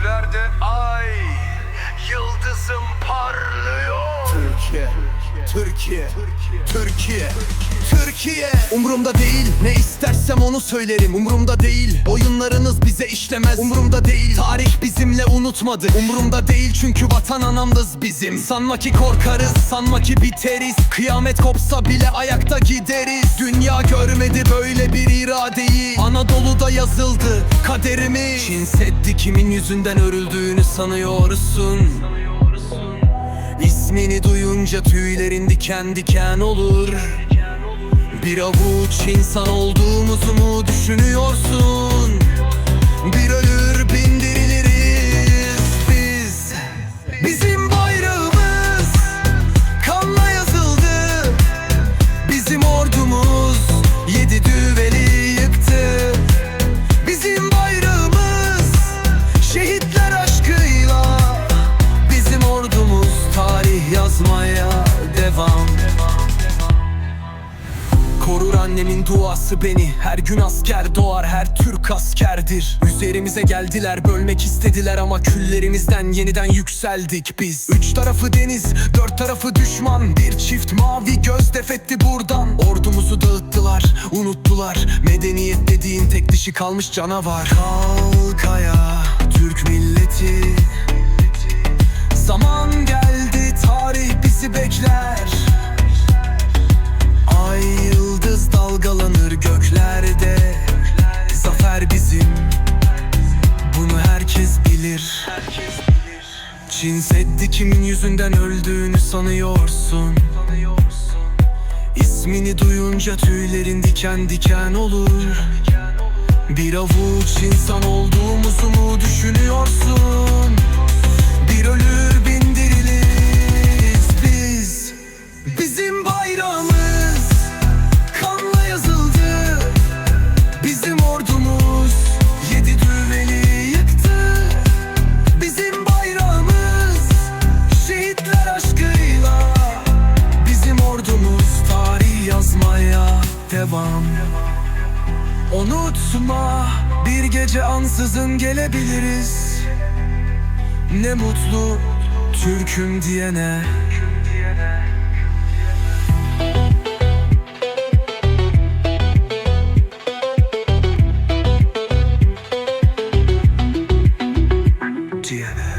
göklerde ay Yıldızım parlıyor. Türkiye, Türkiye, Türkiye, Türkiye. Umrumda değil ne istersem onu söylerim. Umrumda değil oyunlarınız bize işlemez. Umrumda değil tarih bizimle unutmadı. Umrumda değil çünkü vatan anamdız bizim. Sanma ki korkarız sanma ki biteriz. Kıyamet kopsa bile ayakta gideriz. Dünya görmedi böyle bir iradeyi. Anadolu'da yazıldı kaderimiz. Çin Seddi kimin yüzünden örüldüğünü sanıyorsun? İsmini duyunca tüylerin diken diken olur Bir avuç insan olduğumuzu mu düşünüyorsun? Annemin duası beni. Her gün asker doğar her Türk askerdir. Üzerimize geldiler bölmek istediler Ama küllerimizden yeniden yükseldik biz. Üç tarafı deniz dört tarafı düşman. Bir çift mavi göz defetti buradan. Ordumuzu dağıttılar unuttular. Medeniyet dediğin tek dişi kalmış canavar. Kalk ayağa Türk milleti. Zaman geldi bilir. Çin Seddi kimin yüzünden öldüğünü sanıyorsun? İsmini duyunca tüylerin diken diken olur. Bir avuç insan olduğumuzu mu düşünüyorsun? devam. Unutma bir gece ansızın gelebiliriz. Ne mutlu Türk'üm diyene. Diyene.